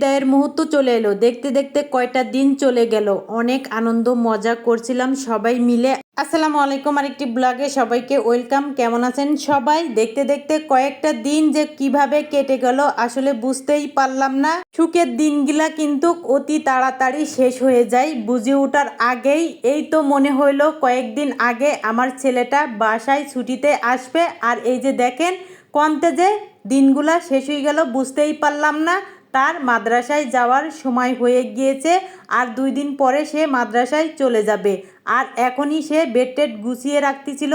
বিদায়ের মুহূর্ত চলে এলো। দেখতে দেখতে কয়টা দিন চলে গেল। অনেক আনন্দ, মজা করছিলাম সবাই মিলে। আসসালামু আলাইকুম আরেকটি ব্লগে সবাইকে ওয়েলকাম। কেমন আছেন সবাই? দেখতে দেখতে কয়েকটা দিন যে কীভাবে কেটে গেল আসলে বুঝতেই পারলাম না। সুখের দিনগুলা কিন্তু অতি তাড়াতাড়ি শেষ হয়ে যায়। বুঝে ওঠার আগেই এই তো মনে হইল কয়েকদিন আগে আমার ছেলেটা বাসায় ছুটিতে আসবে। আর এই যে দেখেন, কন্তে যে দিনগুলা শেষ হয়ে গেল বুঝতেই পারলাম না। তার মাদ্রাসায় যাওয়ার সময় হয়ে গিয়েছে আর দুই দিন পরে সে মাদ্রাসায় চলে যাবে। আর এখনই সে বেড টেড গুছিয়ে রাখতেছিল।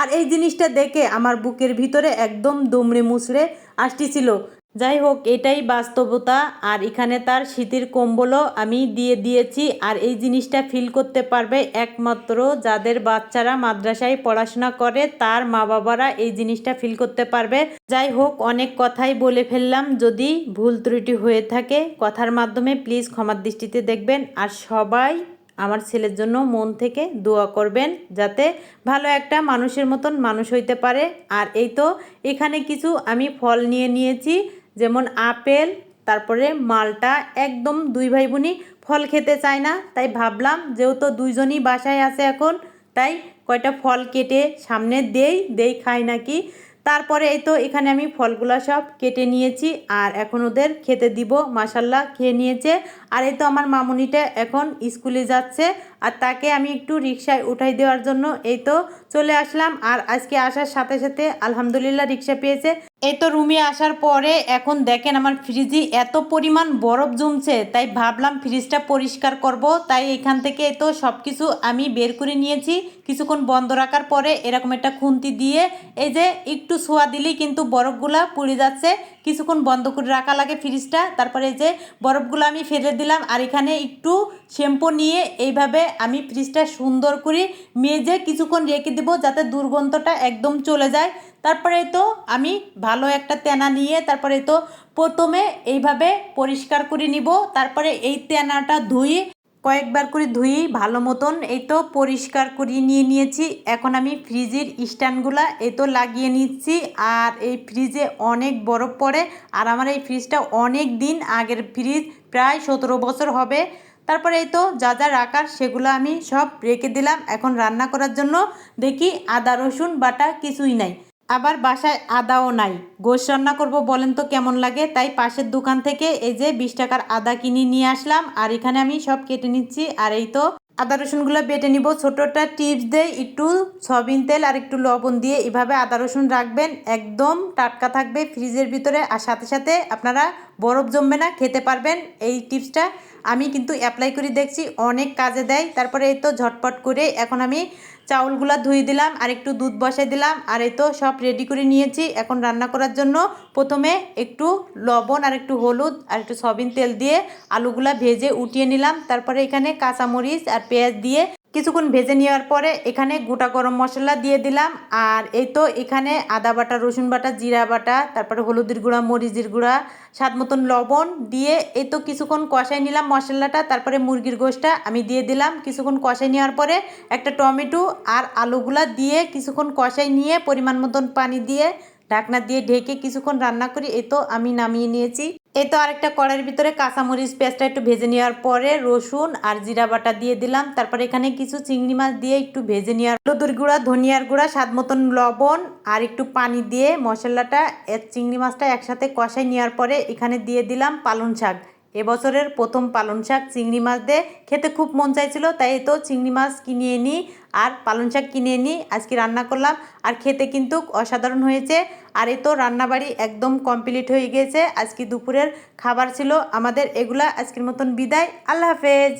আর এই জিনিসটা দেখে আমার বুকের ভিতরে একদম দুমড়ে মুচড়ে আসতেছিল। যাই হোক, এটাই বাস্তবতা। আর এখানে তার শীতের কম্বলও আমি দিয়ে দিয়েছি। আর এই জিনিসটা ফিল করতে পারবে একমাত্র যাদের বাচ্চারা মাদ্রাসায় পড়াশোনা করে, তার মা বাবারা এই জিনিসটা ফিল করতে পারবে। যাই হোক, অনেক কথাই বলে ফেললাম। যদি ভুল ত্রুটি হয়ে থাকে, কথার মাধ্যমে প্লিজ ক্ষমার দৃষ্টিতে দেখবেন। আর সবাই আমার ছেলের জন্য মন থেকে দোয়া করবেন, যাতে ভালো একটা মানুষের মতন মানুষ হইতে পারে। আর এই তো, এখানে কিছু আমি ফল নিয়ে নিয়েছি। যেমন আপেল, তারপরে মালটা, একদম দুই ভাই বোনই ফল খেতে চায় না। তাই ভাবলাম যেহেতু দুইজনই বাসায় আছে এখন, তাই কয়টা ফল কেটে সামনে দেই দেই খাই নাকি। তারপরে এই তো এখানে আমি ফলগুলা সব কেটে নিয়েছি আর এখন ওদের খেতে দিব। মাসাল্লাহ খেয়ে নিয়েছে। আর এই তো আমার মামুনিটা এখন স্কুলে যাচ্ছে আর তাকে আমি একটু রিক্সায় উঠাই দেওয়ার জন্য এই তো চলে আসলাম। আর আজকে আসার সাথে সাথে আলহামদুলিল্লাহ রিক্সা পেয়েছে। এই তো রুমে আসার পরে এখন দেখেন আমার ফ্রিজে এত পরিমাণ বরফ জমছে, তাই ভাবলাম ফ্রিজটা পরিষ্কার করব। তাই এখান থেকে তো সব কিছু আমি বের করে নিয়েছি। কিছুক্ষণ বন্ধ রাখার পরে এরকম একটা খুন্তি দিয়ে এই যে একটু ছোঁয়া দিলেই কিন্তু বরফগুলা পুড়ে যাচ্ছে। কিছুক্ষণ বন্ধ করে রাখা লাগে ফ্রিজটা, তারপরে এই যে বরফগুলো আমি ফেলে দিলাম। আর এখানে একটু শ্যাম্পু নিয়ে এইভাবে আমি ফ্রিজটা সুন্দর করে মেজে কিছুক্ষণ রেখে দেবো যাতে দুর্গন্ধটা একদম চলে যায়। তারপরে তো আমি ভালো একটা তেনা নিয়ে তারপরে তো প্রথমে এইভাবে পরিষ্কার করে নিব। তারপরে এই তেনাটা ধুয়ে কয়েকবার করে ধুই ভালো মতন। এই তো পরিষ্কার করিয়ে নিয়ে নিয়েছি। এখন আমি ফ্রিজের স্ট্যান্ডগুলা এই তো লাগিয়ে নিচ্ছি। আর এই ফ্রিজে অনেক বরফ পড়ে। আর আমার এই ফ্রিজটা অনেক দিন আগের ফ্রিজ, প্রায় সতেরো বছর হবে। তারপরে এই তো যা যা রাখার সেগুলো আমি সব রেখে দিলাম। এখন রান্না করার জন্য দেখি আদা, রসুন, বাটা কিছুই নাই। আবার বাসায় আদাও নাই। গোশ রান্না করব বলেন তো কেমন লাগে? তাই পাশের দোকান থেকে এই যে বিশ টাকার আদা কিনে নিয়ে আসলাম, আর এখানে আমি সব কেটে নিচ্ছি। আর এই তো আদা রসুনগুলো বেটে নিব। ছোটোটা টিপস দেয় একটু সবিন তেল আর একটু লবণ দিয়ে এভাবে আদা রসুন রাখবেন। একদম টাটকা থাকবে ফ্রিজের ভিতরে। আর সাথে সাথে আপনারা বরফ জমবে না, খেতে পারবেন। এই টিপসটা আমি কিন্তু অ্যাপ্লাই করে দেখছি, অনেক কাজে দেয়। তারপরে এই তো ঝটপট করে এখন আমি চাউলগুলো ধুয়ে দিলাম, আর একটু দুধ বসাই দিলাম, আর এই তো সব রেডি করে নিয়েছি। এখন রান্না করার জন্য প্রথমে একটু লবণ আর একটু হলুদ আর একটু সবিন তেল দিয়ে আলুগুলা ভেজে উঠিয়ে নিলাম। তারপরে এখানে কাঁচামরিচ আর পেঁয়াজ দিয়ে কিছুক্ষণ ভেজে নেওয়ার পরে এখানে গোটা গরম মশলা দিয়ে দিলাম। আর এই তো এখানে আদা বাটা, রসুন বাটা, জিরা বাটা, তারপরে হলুদের গুঁড়া, মরিচের গুঁড়া, স্বাদ মতন লবণ দিয়ে এই তো কিছুক্ষণ কষাই নিলাম মশলাটা। তারপরে মুরগির গোশটা আমি দিয়ে দিলাম। কিছুক্ষণ কষাই নেওয়ার পরে একটা টমেটো আর আলুগুলা দিয়ে কিছুক্ষণ কষাই নিয়ে পরিমাণ মতন পানি দিয়ে ঢাকনা দিয়ে ঢেকে কিছুক্ষণ রান্না করি। এই তো আমি নামিয়ে নিয়েছি। এই তো আরেকটা কড়াইয়ের ভিতরে কাঁচামরিচ পেঁয়াজটা একটু ভেজে নেওয়ার পরে রসুন আর জিরা বাটা দিয়ে দিলাম। তারপরে এখানে কিছু চিংড়ি মাছ দিয়ে একটু ভেজে নেওয়ার হলুদুর গুঁড়া, ধনিয়ার গুঁড়া, স্বাদ মতন লবণ আর একটু পানি দিয়ে মশলাটা চিংড়ি মাছটা একসাথে কষাই নেওয়ার পরে এখানে দিয়ে দিলাম পালং শাক। এবছরের প্রথম পালন শাক চিংড়ি মাছ দিয়ে খেতে খুব মন চাইছিল, তাই তো চিংড়ি মাছ কিনে এনি আর পালন শাক কিনে এনি। আজকে রান্না করলাম আর খেতে কিন্তু অসাধারণ হয়েছে। আর এ তো রান্নাবাড়ি একদম কমপ্লিট হয়ে গিয়েছে। আজকে দুপুরের খাবার ছিল আমাদের এগুলা। আজকের মতন বিদায়। আল্লাহ হাফেজ।